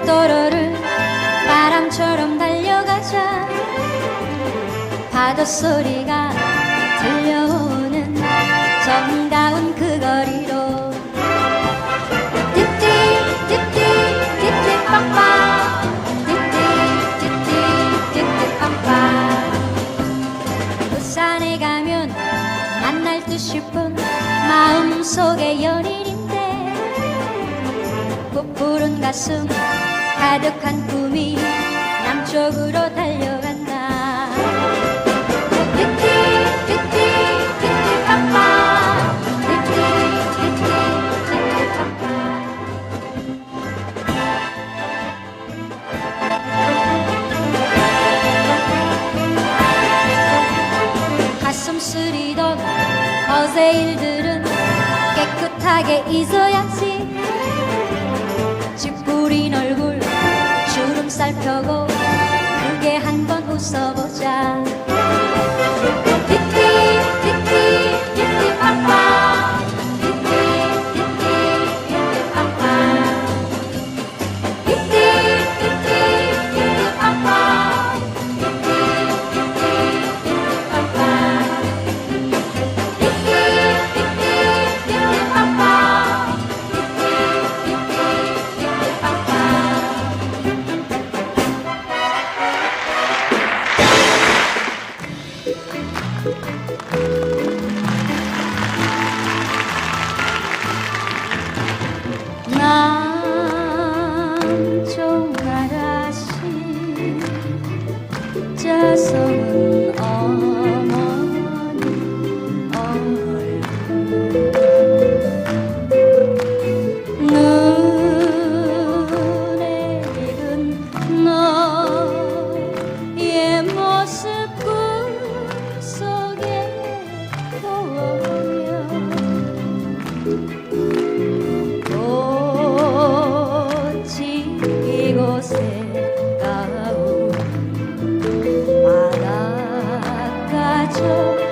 고속도로를 바람처럼 달려가자. 파도 소리가 들려오는 정다운 그 거리로. 마음속의 연인인데 꽃푸른 가슴 가득한 꿈이 남쪽으로 달려간다. 띠띠 띠띠 띠띠 빵빵 띠띠 띠띠 띠띠 빵빵 가슴 쓰리던 어제 일들은 깨끗하게 잊어야지 펴고 크게 한 번 웃어보자 就